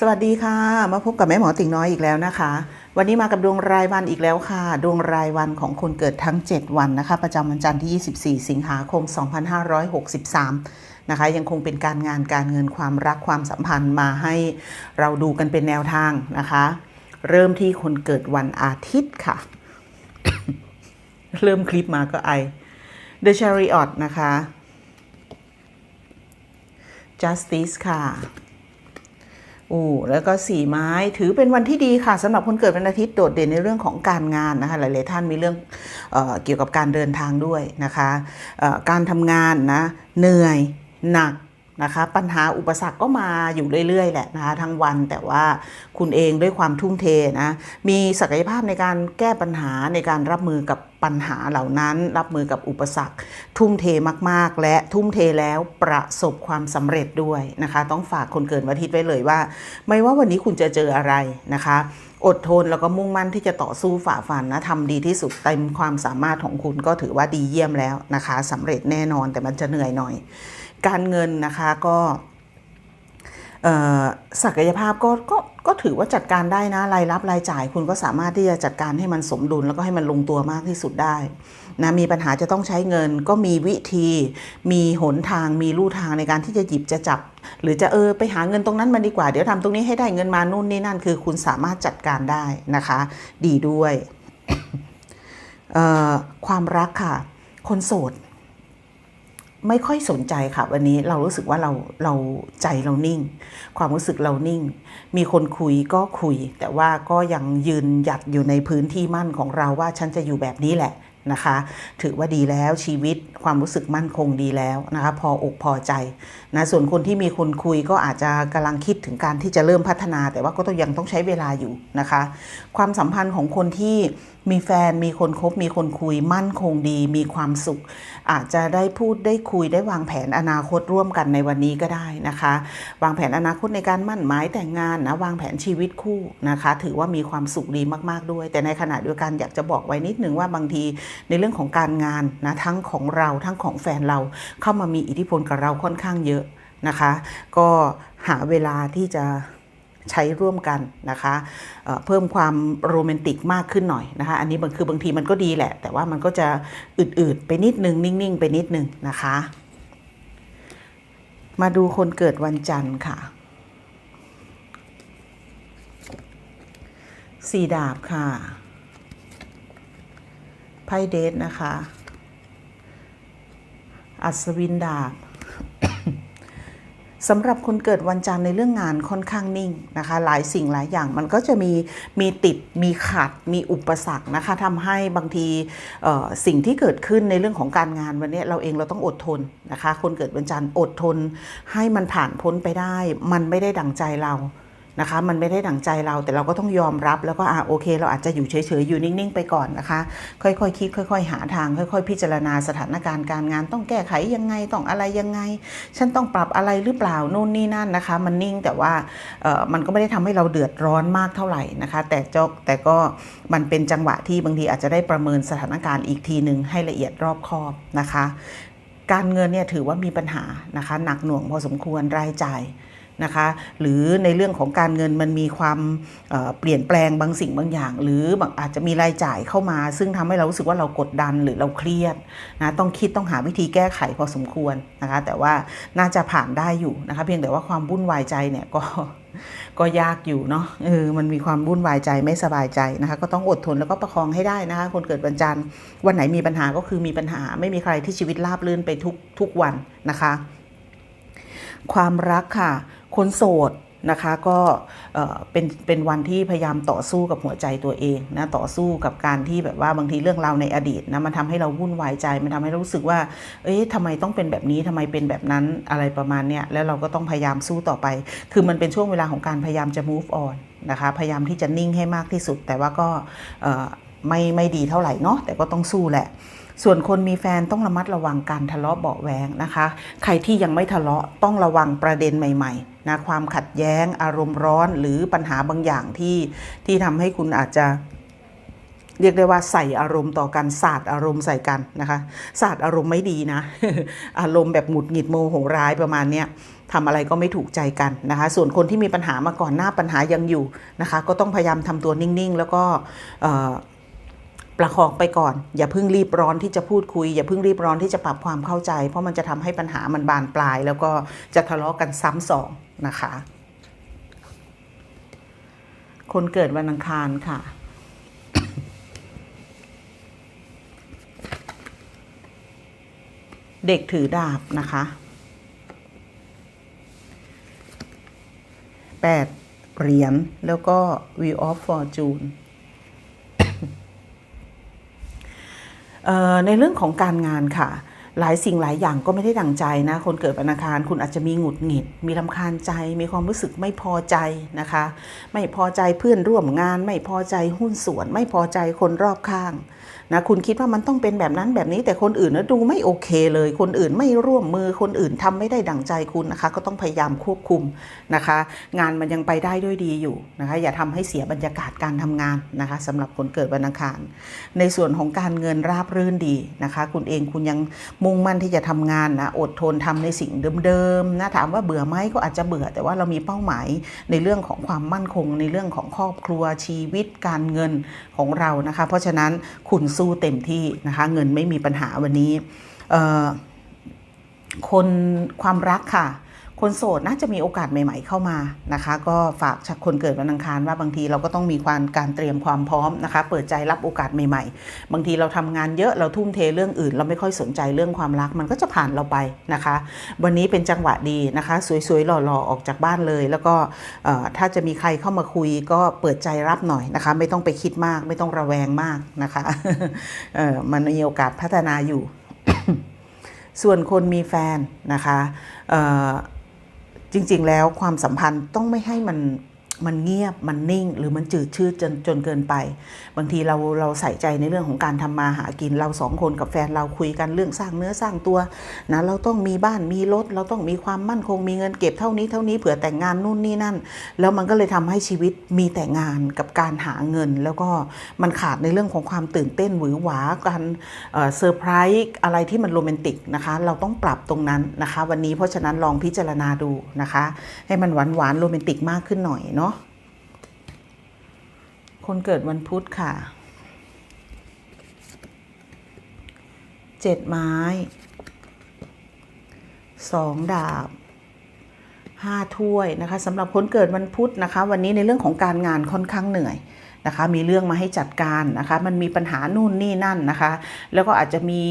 สวัสดีค่ะ มาพบกับแม่หมอติ่งน้อยอีกแล้วนะคะ วันนี้มากับดวงรายวันอีกแล้วค่ะ ดวงรายวันของคนเกิดทั้ง 7 วันนะคะ ประจำวันจันทร์ที่ 24 สิงหาคม 2563 นะคะ ยังคงเป็นการงานการเงินความรักความสัมพันธ์มาให้เราดูกันเป็นแนวทางนะคะ เริ่มที่คนเกิดวันอาทิตย์ค่ะ เริ่มคลิปมาก็ไอ The Chariot นะคะ Justice ค่ะ อู้แล้วก็สี่ไม้ถือเป็นวันที่ดีค่ะสำหรับคนเกิดวันอาทิตย์โดดเด่นในเรื่องของการงานนะคะหลายๆท่านมีเรื่องเออเกี่ยวกับการเดินทางด้วยนะคะการทำงานนะเหนื่อยหนัก นะคะปัญหาอุปสรรคก็มาอยู่เรื่อยๆแหละนะคะทั้งวันแต่ว่าคุณเองด้วยความทุ่มเทนะมีศักยภาพในการแก้ปัญหาในการรับมือกับปัญหาเหล่านั้น รับมือกับอุปสรรค ทุ่มเทมากๆ และทุ่มเทแล้วประสบความสำเร็จด้วยนะคะ ต้องฝากคนเกิดวันอาทิตย์ไว้เลยว่า ไม่ว่าวันนี้คุณจะเจออะไรนะคะ อดทนแล้วก็มุ่งมั่นที่จะต่อสู้ฝ่าฟันนะทำดีที่สุดเต็มความสามารถของคุณก็ถือว่าดีเยี่ยมแล้วนะคะสำเร็จแน่นอนแต่มันจะเหนื่อยหน่อย การเงินนะคะก็ศักยภาพก็ก็ก็ถือว่าจัดการได้นะรายรับรายจ่าย คุณก็สามารถที่จะจัดการให้มันสมดุลแล้วก็ให้มันลงตัวมากที่สุดได้นะมีปัญหาจะต้องใช้เงินก็มีวิธี มีหนทางมีลู่ทางในการที่จะหยิบจะจับ หรือจะเออไปหาเงินตรงนั้นมาดีกว่า เดี๋ยวทำตรงนี้ให้ได้เงินมานู่นนี่นั่นคือคุณสามารถจัดการได้นะคะ ดีด้วยความรักค่ะ คนโสด ไม่ค่อยสนใจค่ะ วันนี้เรารู้สึกว่าเราเราใจเรานิ่ง ความรู้สึกเรานิ่ง มีคนคุยก็คุย แต่ว่าก็ยังยืนหยัดอยู่ในพื้นที่มั่นของเราว่าฉันจะอยู่แบบนี้แหละ นะคะ ถือว่าดีแล้วชีวิตความรู้สึกมั่นคงดีแล้วนะคะ พออกพอใจนะส่วนคนที่มีคนคุยก็อาจจะกำลังคิดถึงการที่จะเริ่มพัฒนา แต่ว่าก็ต้องยังต้องใช้เวลาอยู่นะคะ ความสัมพันธ์ของคนที่มีแฟนมีคนคบมีคนคุยมั่นคงดี มีความสุข อาจจะได้พูดได้คุยได้วางแผนอนาคตร่วมกันในวันนี้ก็ได้นะคะ วางแผนอนาคตในการมั่นหมายแต่งงานนะวางแผนชีวิตคู่นะคะ ถือว่ามีความสุขดีมาก ๆด้วย แต่ในขณะเดียวกันอยากจะบอกไว้นิดนึงว่าบางทีในเรื่องของการงานนะทั้งของเราทั้งของแฟนเราเข้ามามีอิทธิพลกับเราค่อนข้างเยอะนะคะ ก็หาเวลาที่จะใช้ร่วมกันนะคะเเพิ่มความโรแมนติกมากขึ้นหน่อยนะคะอันนี้บางคือบางทีมันก็ดีแหละ แต่ว่ามันก็จะอืดๆไปนิดนึง นิ่งๆ ไปนิดนึงนะคะ มาดูคนเกิดวันจันทร์ค่ะสี่ดาบค่ะ ไพ่เดทนะคะ อัศวินดาบสำหรับคนเกิดวันจันทร์ในเรื่องงานค่อนข้างนิ่งนะคะ หลายสิ่งหลายอย่างมันก็จะมีมีติดมีขัดมีอุปสรรคนะคะทำให้บางทีสิ่งที่เกิดขึ้นในเรื่องของการงานวันนี้เราเองเราต้องอดทนนะคะ คนเกิดวันจันทร์อดทนให้มันผ่านพ้นไปได้ มันไม่ได้ดังใจเรา นะคะมันไม่ได้ดั่งใจเราแต่เราก็ต้องยอมรับแล้วก็อ่าโอเค เราอาจจะอยู่เฉยๆอยู่นิ่งๆไปก่อนนะคะ ค่อยๆคิดค่อย ๆ หาทาง ค่อย ๆ พิจารณาสถานการณ์การงานต้องแก้ไขยังไงต้องอะไรยังไง ฉันต้องปรับอะไรหรือเปล่าโน่นนี่นั่นนะคะ มันนิ่งแต่ว่าเอ่อมันก็ไม่ได้ทำให้เราเดือดร้อนมากเท่าไหร่นะคะ แต่จกแต่ก็มันเป็นจังหวะที่บางทีอาจจะได้ประเมินสถานการณ์อีกทีหนึ่งให้ละเอียดรอบคอบนะคะ การเงินเนี่ยถือว่ามีปัญหานะคะ หนักหน่วงพอสมควรรายจ่าย นะคะหรือในเรื่องของการเงินมันมีความเเปลี่ยนแปลงบางสิ่งบางอย่าง หรือบางอาจจะมีรายจ่ายเข้ามา ซึ่งทำให้เรารู้สึกว่าเรากดดันหรือเราเครียดนะต้องคิดต้องหาวิธีแก้ไขพอสมควรนะคะแต่ว่าน่าจะผ่านได้อยู่นะคะเพียงแต่ว่าความวุ่นวายใจเนี่ยก็ก็ยากอยู่เนาะเออมันมีความวุ่นวายใจไม่สบายใจนะคะ ก็ต้องอดทนแล้วก็ประคองให้ได้นะคะ คนเกิดวันจันทร์วันไหนมีปัญหาก็คือมีปัญหา ไม่มีใครที่ชีวิตราบรื่นไปทุกทุกวันนะคะ ความรักค่ะ คนโสดนะคะก็เป็นเป็นวันที่พยายามต่อสู้กับหัวใจตัวเองนะต่อสู้กับการที่แบบว่าบางทีเรื่องราวในอดีตนะมันทำให้เราวุ่นวายใจมันทำให้เรารู้สึกว่า เอ๊ะทำไมต้องเป็นแบบนี้ทำไมเป็นแบบนั้นอะไรประมาณเนี้ยแล้วเราก็ต้องพยายามสู้ต่อไป คือมันเป็นช่วงเวลาของการพยายามจะ move on นะคะพยายามที่จะนิ่งให้มากที่สุด แต่ว่าก็ไม่ไม่ดีเท่าไหร่เนาะแต่ก็ต้องสู้แหละส่วนคนมีแฟนต้องระมัดระวังการทะเลาะเบาะแวงนะคะ ใครที่ยังไม่ทะเลาะต้องระวังประเด็นใหม่ๆ นะความขัดแย้งอารมณ์ร้อนหรือปัญหาบางอย่างที่ที่ทำให้คุณอาจจะเรียกได้ว่าใส่อารมณ์ต่อกันสาดอารมณ์ใส่กันนะคะสาดอารมณ์ไม่ดีนะ อารมณ์แบบหงุดหงิดโมโหร้ายประมาณเนี้ยทำอะไรก็ไม่ถูกใจกันนะคะ ส่วนคนที่มีปัญหามาก่อนหน้าปัญหายังอยู่นะคะ ก็ต้องพยายามทำตัวนิ่งๆ แล้วก็ ประคองไปก่อน อย่าเพิ่งรีบร้อนที่จะพูดคุย อย่าเพิ่งรีบร้อนที่จะปรับความเข้าใจ เพราะมันจะทำให้ปัญหามันบานปลาย แล้วก็จะทะเลาะกันซ้ำสองนะคะ คนเกิดวันอังคารค่ะเด็กถือดาบนะคะแปดเหรียญ แล้วก็ Wheel of Fortune ในเรื่องของการงานค่ะ หลายสิ่งหลายอย่างก็ไม่ได้ดั่งใจนะ คนเกิดวันอังคารคุณอาจจะมีหงุดหงิด มีลำคาญใจ มีความรู้สึกไม่พอใจนะคะ ไม่พอใจเพื่อนร่วมงาน ไม่พอใจหุ้นส่วน ไม่พอใจคนรอบข้าง นะคุณคิดว่ามันต้องเป็นแบบนั้นแบบนี้แต่คนอื่นนะดูไม่โอเคเลย คนอื่นไม่ร่วมมือคนอื่นทำไม่ได้ดั่งใจคุณนะคะ ก็ต้องพยายามควบคุมนะคะ งานมันยังไปได้ด้วยดีอยู่นะคะ อย่าทำให้เสียบรรยากาศการทำงานนะคะสำหรับคนเกิดวันอังคาร ในส่วนของการเงินราบรื่นดีนะคะ คุณเองคุณยังมุ่งมั่นที่จะทำงานนะอดทนทำในสิ่งเดิมๆนะถามว่าเบื่อไหมก็อาจจะเบื่อ แต่ว่าเรามีเป้าหมายในเรื่องของความมั่นคง ในเรื่องของครอบครัวชีวิตการเงินของเรานะคะ เพราะฉะนั้นคุณสู้เต็มที่นะคะ เงินไม่มีปัญหาวันนี้คนความรักค่ะ คนโสดน่าจะมีโอกาสใหม่ๆเข้ามานะคะ ก็ฝากคนเกิดวันอังคารว่าบางทีเราก็ต้องมีความการเตรียมความพร้อมนะคะ เปิดใจรับโอกาสใหม่ ๆ บางทีเราทำงานเยอะเราทุ่มเทเรื่องอื่น เราไม่ค่อยสนใจเรื่องความรักมันก็จะผ่านเราไปนะคะ วันนี้เป็นจังหวะดีนะคะ สวยๆหล่อๆออกจากบ้านเลย แล้วก็ถ้าจะมีใครเข้ามาคุยก็เปิดใจรับหน่อยนะคะ ไม่ต้องไปคิดมาก ไม่ต้องระแวงมากนะคะมันมีโอกาสพัฒนาอยู่ ส่วนคนมีแฟนนะคะ จริง ๆ แล้วความสัมพันธ์ต้องไม่ให้มัน มันเงียบมันนิ่ง หรือมันจืดชืดจนจนเกินไป บางทีเราเราใส่ใจในเรื่องของการทำมาหากินเราสองคนกับแฟนเราคุยกันเรื่องสร้างเนื้อสร้างตัวนะเราต้องมีบ้านมีรถเราต้องมีความมั่นคงมีเงินเก็บเท่านี้เท่านี้เผื่อแต่งงานนู่นนี่นั่น แล้วมันก็เลยทำให้ชีวิตมีแต่งานกับการหาเงิน แล้วก็มันขาดในเรื่องของความตื่นเต้นหวือหวาการเซอร์ไพรส์อะไรที่มันโรแมนติกนะคะ เราต้องปรับตรงนั้นนะคะ วันนี้เพราะฉะนั้นลองพิจารณาดูนะคะ ให้มันหวานหวานโรแมนติกมากขึ้นหน่อยเนาะ คนเกิดวันพุธค่ะเจ็ดไม้สองดาบห้าถ้วยนะคะสำหรับคนเกิดวันพุธนะคะ วันนี้ในเรื่องของการงานค่อนข้างเหนื่อย นะคะ มีเรื่องมาให้จัดการนะคะ มันมีปัญหานู่นนี่นั่นนะคะ แล้วก็อาจจะมี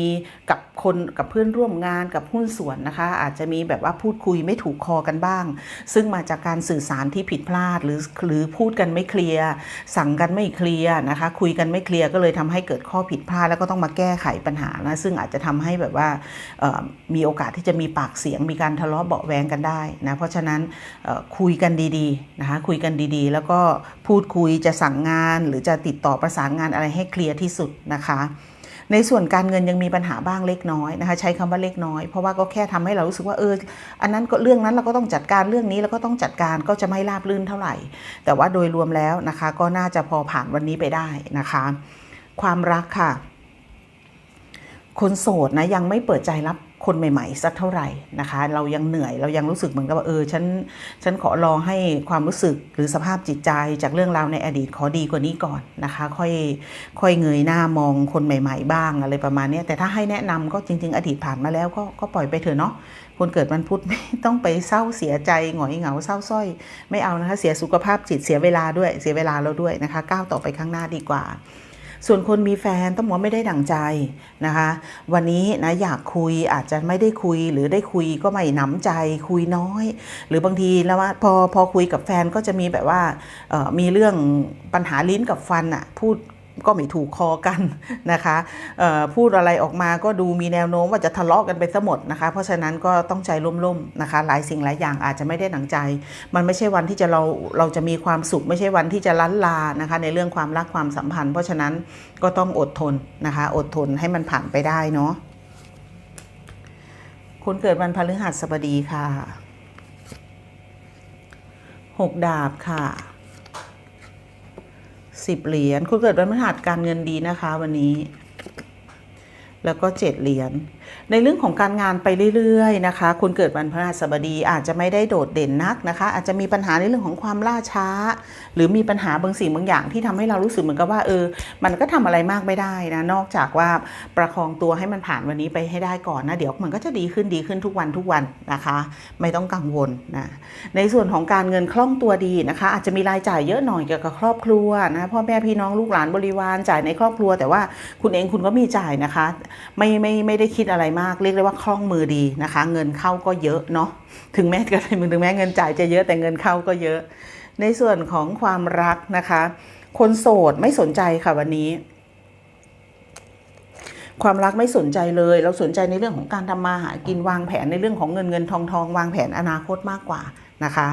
กับคนกับเพื่อนร่วมงานกับหุ้นส่วนนะคะ อาจจะมีแบบว่าพูดคุยไม่ถูกคอกันบ้าง ซึ่งมาจากการสื่อสารที่ผิดพลาด หรือหรือพูดกันไม่เคลียร์สั่งกันไม่เคลียร์นะคะ คุยกันไม่เคลียร์ก็เลยทำให้เกิดข้อผิดพลาดแล้วก็ต้องมาแก้ไขปัญหานะซึ่งอาจจะทำให้แบบว่ามีโอกาสที่จะมีปากเสียงมีการทะเลาะเบาแวงกันได้นะเพราะฉะนั้นคุยกันดีๆนะคะคุยกันดีๆ แล้วก็พูดคุยจะสั่งงานหรือจะติดต่อประสานงานอะไรให้เคลียร์ที่สุดนะคะ ในส่วนการเงินยังมีปัญหาบ้างเล็กน้อยนะคะใช้คำว่าเล็กน้อย เพราะว่าก็แค่ทำให้เรารู้สึกว่าเอออันนั้นก็เรื่องนั้นเราก็ต้องจัดการเรื่องนี้เราก็ต้องจัดการก็จะไม่ราบรื่นเท่าไหร่ แต่ว่าโดยรวมแล้วนะคะ ก็น่าจะพอผ่านวันนี้ไปได้นะคะ ความรักค่ะ คนโสดนะยังไม่เปิดใจรับ คนใหม่ๆ สักเท่าไหร่นะคะ เรายังเหนื่อยเรายังรู้สึกเหมือนกับว่าเออฉันฉันขอลองให้ความรู้สึกหรือสภาพจิตใจจากเรื่องราวในอดีตขอดีกว่านี้ก่อนนะคะ ค่อยค่อยเงยหน้ามองคนใหม่ ๆ บ้างอะไรประมาณนี้แต่ถ้าให้แนะนำก็จริง ๆ อดีตผ่านมาแล้วก็ก็ปล่อยไปเถอะเนาะคนเกิดวันพุธไม่ต้องไปเศร้าเสียใจหงอยเหงาเศร้าสร้อย ไม่เอานะคะ เสียสุขภาพจิตเสียเวลาด้วยเสียเวลาเราด้วยนะคะก้าวต่อไปข้างหน้าดีกว่า ส่วนคนมีแฟนต้องบอกว่าไม่ได้ดั่งใจนะคะ วันนี้นะอยากคุยอาจจะไม่ได้คุยหรือได้คุยก็ไม่หนำใจคุยน้อย หรือบางทีแล้วว่าพอพอคุยกับแฟนก็จะมีแบบว่ามีเรื่องปัญหาลิ้นกับฟันอะพูด ก็ไม่ถูกคอกันนะคะพูดอะไรออกมาก็ดูมีแนวโน้มว่าจะทะเลาะกันไปซะหมดนะคะ เพราะฉะนั้นก็ต้องใจร่มๆนะคะ หลายสิ่งหลายอย่างอาจจะไม่ได้หนังใจ มันไม่ใช่วันที่จะเราเราจะมีความสุข ไม่ใช่วันที่จะล้นลานะคะ ในเรื่องความรักความสัมพันธ์ เพราะฉะนั้นก็ต้องอดทนนะคะ อดทนให้มันผ่านไปได้เนาะคนเกิดวันพฤหัสบดีค่ะหกดาบค่ะ สิบเหรียญคุณเกิดวันพฤหัสการเงินดีนะคะ วันนี้ แล้วก็เจ็ดเหรียญ ในเรื่องของการงานไปเรื่อยๆนะคะคุณเกิดวันพฤหัสบดีอาจจะไม่ได้โดดเด่นนักนะคะ อาจจะมีปัญหาในเรื่องของความล่าช้า หรือมีปัญหาบางสิ่งบางอย่างที่ทำให้เรารู้สึกเหมือนกับว่าเออ มันก็ทำอะไรมากไม่ได้นะนอกจากว่าประคองตัวให้มันผ่านวันนี้ไปให้ได้ก่อนนะเดี๋ยวมันก็จะดีขึ้นดีขึ้นทุกวันทุกวันนะคะ ไม่ต้องกังวลนะในส่วนของการเงินคล่องตัวดีนะคะ อาจจะมีรายจ่ายเยอะหน่อยเกี่ยวกับครอบครัวนะพ่อแม่พี่น้องลูกหลานบริวารจ่ายในครอบครัว แต่ว่าคุณเองคุณก็มีจ่ายนะคะ ไม่ไม่ไม่ได้คิดอะไรมาก เรียกได้ว่าคล่องมือดีนะคะ เงินเข้าก็เยอะเนาะถึงแม้กระทั่งถึงแม้เงินจ่ายจะเยอะแต่เงินเข้าก็เยอะ ในส่วนของความรักนะคะ คนโสดไม่สนใจค่ะวันนี้ ความรักไม่สนใจเลย เราสนใจในเรื่องของการทำมาหากินวางแผนในเรื่องของเงินเงินทองทองวางแผนอนาคตมากกว่านะคะ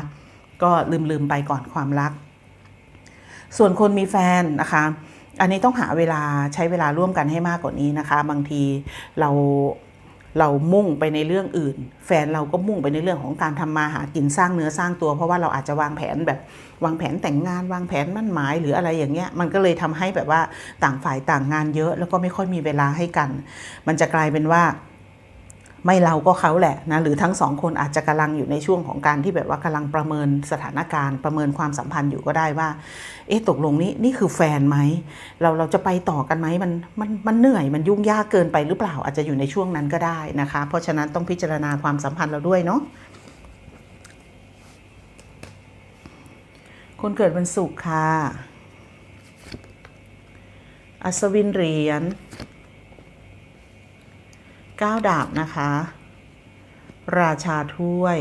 ก็ลืมลืมไปก่อนความรัก ส่วนคนมีแฟนนะคะ อันนี้ต้องหาเวลาใช้เวลาร่วมกันให้มากกว่านี้นะคะ บางทีเราเรามุ่งไปในเรื่องอื่น แฟนเราก็มุ่งไปในเรื่องของการทำมาหากินสร้างเนื้อสร้างตัว เพราะว่าเราอาจจะวางแผนแบบวางแผนแต่งงานวางแผนมั่นหมายหรืออะไรอย่างเงี้ยมันก็เลยทำให้แบบว่าต่างฝ่ายต่างงานเยอะ แล้วก็ไม่ค่อยมีเวลาให้กัน มันจะกลายเป็นว่า ไม่เราก็เขาแหละนะหรือทั้งสองคนอาจจะกำลังอยู่ในช่วงของการที่แบบว่ากำลังประเมินสถานการณ์ ประเมินความสัมพันธ์อยู่ก็ได้ว่า เอ๊ะตกลงนี้นี่คือแฟนไหมเราเราจะไปต่อกันไหมมันมันมันเหนื่อยมันยุ่งยากเกินไปหรือเปล่าอาจจะอยู่ในช่วงนั้นก็ได้นะคะ เพราะฉะนั้นต้องพิจารณาความสัมพันธ์เราด้วยเนาะคนเกิดวันศุกร์ค่ะ อัศวินเหรียญ ก้าดาบนะคะ ราชาถ้วย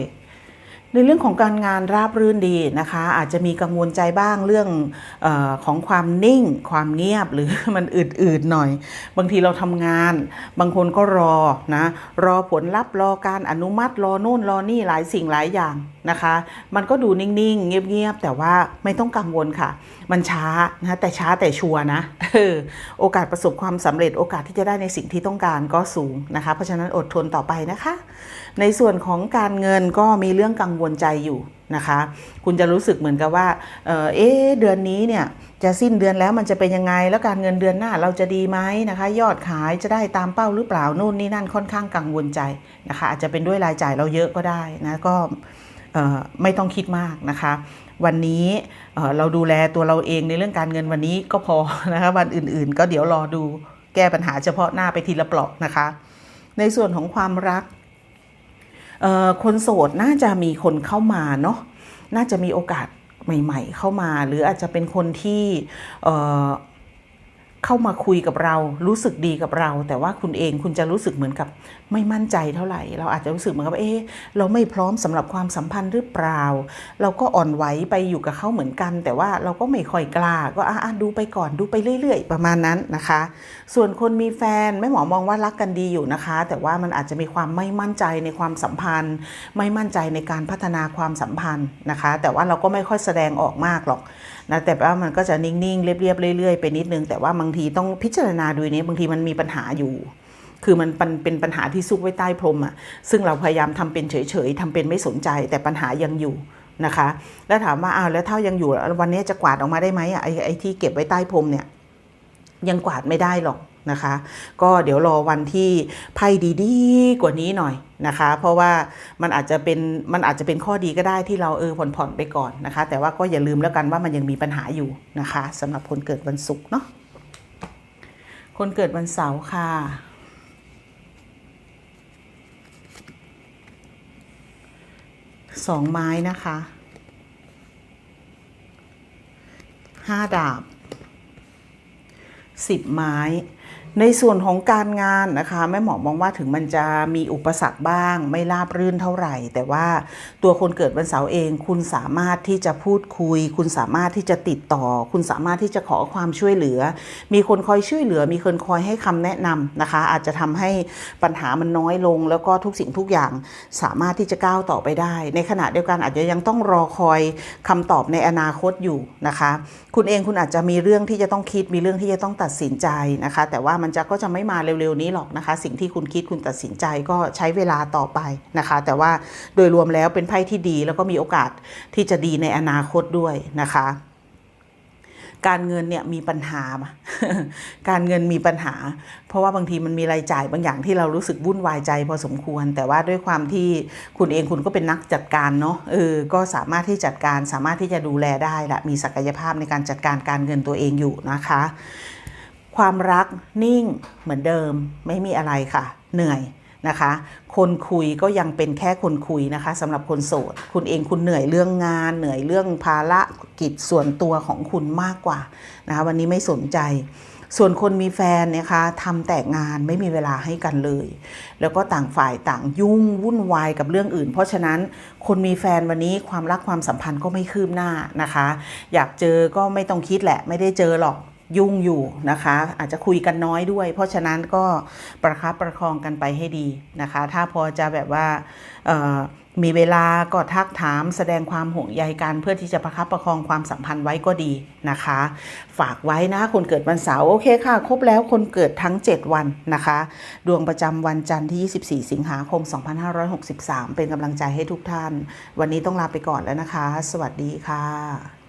ในเรื่องของการงานราบรื่นดีนะคะ อาจจะมีกังวลใจบ้างเรื่องออของความนิ่ง ความเงียบหรือมันอืดๆหน่อย บางทีเราทำงาน บางคนก็รอนะ รอผลลัพธ์รอการอนุมัติรอโน่นรอนี่หลายสิ่งหลายอย่างนะคะ มันก็ดูนิ่งๆ เงียบๆ แต่ว่าไม่ต้องกังวลค่ะ มันช้านะแต่ช้าแต่ชัวร์นะโอกาสประสบความสำเร็จโอกาสที่จะได้ในสิ่งที่ต้องการก็สูงนะคะ เพราะฉะนั้นอดทนต่อไปนะคะ ในส่วนของการเงินก็มีเรื่องกังวลใจอยู่นะคะ คุณจะรู้สึกเหมือนกับว่า เออเอ๊เดือนนี้เนี่ยจะสิ้นเดือนแล้วมันจะเป็นยังไง แล้วการเงินเดือนหน้าเราจะดีไหมนะคะ ยอดขายจะได้ตามเป้าหรือเปล่านู่นนี่นั่นค่อนข้างกังวลใจนะคะ อาจจะเป็นด้วยรายจ่ายเราเยอะก็ได้นะก็ ไม่ต้องคิดมากนะคะ วันนี้เราดูแลตัวเราเองในเรื่องการเงินวันนี้ก็พอนะคะวันอื่นๆ ก็เดี๋ยวรอดูแก้ปัญหาเฉพาะหน้าไปทีละเปลาะนะคะ ในส่วนของความรักคนโสดน่าจะมีคนเข้ามาเนาะน่าจะมีโอกาสใหม่ ๆ เข้ามา หรืออาจจะเป็นคนที่ เข้ามาคุยกับเรารู้สึกดีกับเรา แต่ว่าคุณเองคุณจะรู้สึกเหมือนกับไม่มั่นใจเท่าไหร่ เราอาจจะรู้สึกเหมือนกับเอ๊ะเราไม่พร้อมสำหรับความสัมพันธ์หรือเปล่า เราก็อ่อนไหวไปอยู่กับเขาเหมือนกัน แต่ว่าเราก็ไม่ค่อยกล้า ก็อะดูไปก่อนดูไปเรื่อย ๆ ประมาณนั้นนะคะ ส่วนคนมีแฟนแม่หมอมองว่ารักกันดีอยู่นะคะ แต่ว่ามันอาจจะมีความไม่มั่นใจในความสัมพันธ์ ไม่มั่นใจในการพัฒนาความสัมพันธ์นะคะ แต่ว่าเราก็ไม่ค่อยแสดงออกมากหรอก นะแต่ว่ามันก็จะนิ่งๆ เรียบๆเรื่อยๆไปนิดนึง แต่ว่าบางทีต้องพิจารณาดูนี้บางทีมันมีปัญหาอยู่ คือมันเป็นปัญหาที่ซุกไว้ใต้พรมอะ่ะซึ่งเราพยายามทำเป็นเฉยๆทำเป็นไม่สนใจ แต่ปัญหายังอยู่นะคะ แล้วถามว่าอ้าวแล้วถ้ายังอยู่วันนี้จะกวาดออกมาได้ไหมอะไอ้ไอ้ที่เก็บไว้ใต้พรมเนี่ยยังกวาดไม่ได้หรอกนะคะ ก็เดี๋ยวรอวันที่ไพ่ดีๆ กว่านี้หน่อย นะคะ เพราะว่ามันอาจจะเป็นมันอาจจะเป็นข้อดีก็ได้ที่เราเออผ่อนๆไปก่อนนะคะ แต่ว่าก็อย่าลืมแล้วกันว่ามันยังมีปัญหาอยู่นะคะสำหรับคนเกิดวันศุกร์เนาะคนเกิดวันเสาร์ค่ะสองไม้นะคะห้าดาบสิบไม้ ในส่วนของการงานนะคะแม่หมอมองว่าถึงมันจะมีอุปสรรคบ้าง ไม่ราบรื่นเท่าไหร่ แต่ว่าตัวคนเกิดวันเสาร์เอง คุณสามารถที่จะพูดคุย คุณสามารถที่จะติดต่อ คุณสามารถที่จะขอความช่วยเหลือ มีคนคอยช่วยเหลือ มีคนคอยให้คำแนะนำนะคะ อาจจะทำให้ปัญหามันน้อยลง แล้วก็ทุกสิ่งทุกอย่างสามารถที่จะก้าวต่อไปได้ ในขณะเดียวกันอาจจะยังต้องรอคอยคำตอบในอนาคตอยู่นะคะ คุณเองคุณอาจจะมีเรื่องที่จะต้องคิดมีเรื่องที่จะต้องตัดสินใจนะคะ แต่ว่ามันจะก็จะไม่มาเร็วๆนี้หรอกนะคะ สิ่งที่คุณคิดคุณตัดสินใจก็ใช้เวลาต่อไปนะคะ แต่ว่าโดยรวมแล้วเป็นไพ่ที่ดี แล้วก็มีโอกาสที่จะดีในอนาคตด้วยนะคะการเงินเนี่ยมีปัญหา การเงินมีปัญหา เพราะว่าบางทีมันมีรายจ่ายบางอย่างที่เรารู้สึกวุ่นวายใจพอสมควร แต่ว่าด้วยความที่คุณเองคุณก็เป็นนักจัดการเนาะ เออ ก็สามารถที่จัดการ สามารถที่จะดูแลได้ละ มีศักยภาพในการจัดการการเงินตัวเองอยู่นะคะ ความรักนิ่งเหมือนเดิมไม่มีอะไรค่ะ เหนื่อยนะคะ คนคุยก็ยังเป็นแค่คนคุยนะคะสำหรับคนโสด คุณเองคุณเหนื่อยเรื่องงาน เหนื่อยเรื่องภาระกิจส่วนตัวของคุณมากกว่านะคะวันนี้ไม่สนใจ ส่วนคนมีแฟนนะคะทำแต่งานไม่มีเวลาให้กันเลย แล้วก็ต่างฝ่ายต่างยุ่งวุ่นวายกับเรื่องอื่น เพราะฉะนั้นคนมีแฟนวันนี้ความรักความสัมพันธ์ก็ไม่คืบหน้านะคะ อยากเจอก็ไม่ต้องคิดแหละไม่ได้เจอหรอก ยุ่งอยู่นะคะ อาจจะคุยกันน้อยด้วย เพราะฉะนั้นก็ประคับประคองกันไปให้ดีนะคะ ถ้าพอจะแบบว่ามีเวลาก็ทักถามแสดงความห่วงใยกันเพื่อที่จะประคับประคองความสัมพันธ์ไว้ก็ดีนะคะ ฝากไว้นะคนเกิดวันเสาร์โอเคค่ะ ครบแล้วคนเกิดทั้ง 7 วันนะคะ ดวงประจำวันจันทร์ที่ 24 สิงหาคม 2563 เป็นกำลังใจให้ทุกท่าน วันนี้ต้องลาไปก่อนแล้วนะคะ สวัสดีค่ะ